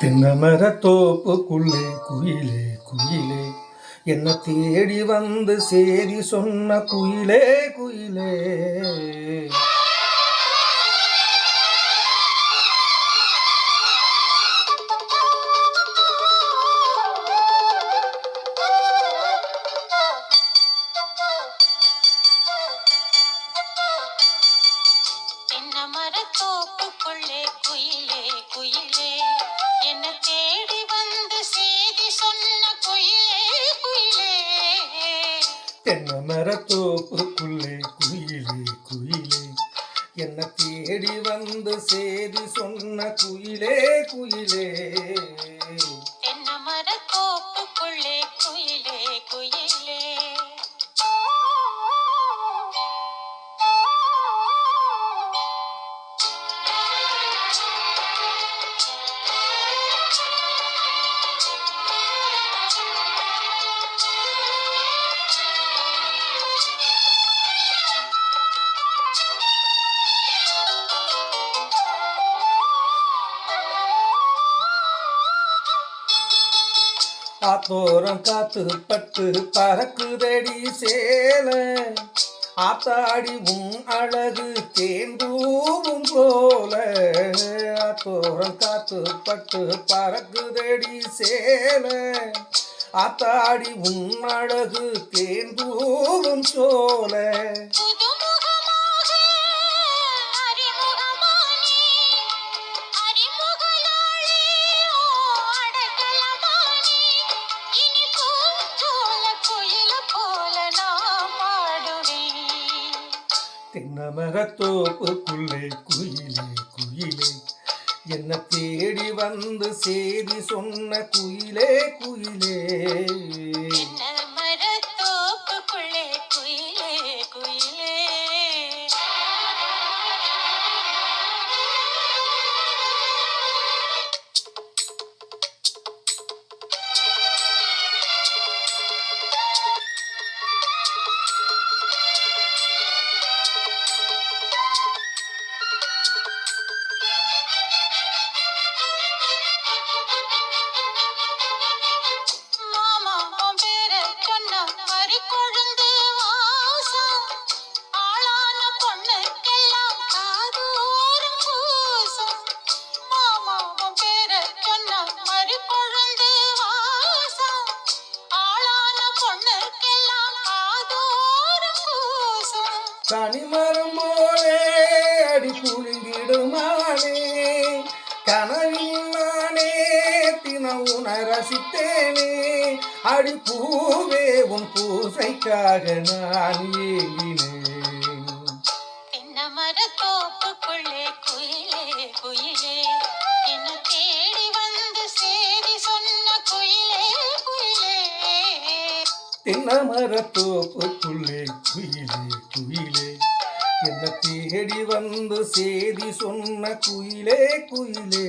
தென்னமர தோப்புக்குள்ளே குயிலே குயிலே. என்ன தேடி வந்து சேதி சொன்ன குயிலே குயிலே. தென்னமரத்தோப்புக்குள்ளே குயிலே குயிலே. என்ன தேடி வந்து செய்தி சொன்ன குயிலே குயிலே. தென்னமர தோப்புக்குள்ளே குயிலே குயிலே. என்ன தேடி வந்து சேதி சொன்ன குயிலே குயிலே. ஆத்தோரம் காத்து பட்டு பறக்குதடி சேல. ஆத்தாடி உன் அழகு தேந்தூவும் போல. ஆத்தோரம் காத்து பட்டு பறக்குதடி சேல. ஆத்தாடி உன் அழகு தேந்தூவும் சோலை. தென்னமகத்தோப்புக்குள்ளே குயிலே குயிலே. என்ன தேடி வந்து சேதி சொன்ன குயிலே குயிலே. பூசம் கனிமரம் போலே அடி குளிங்கிடுமானே கனவில் நானே தினம் உன அடி பூவே உன் பூசைக்காக நான் ஏங்கினேன். தென்னமரத்தோப்புக்குள்ளே குயிலே குயிலே தென்னமரத்தோப்புக்குள்ளே குயிலே குயிலே. என்ன தேடி வந்து சேதி சொன்ன குயிலே குயிலே.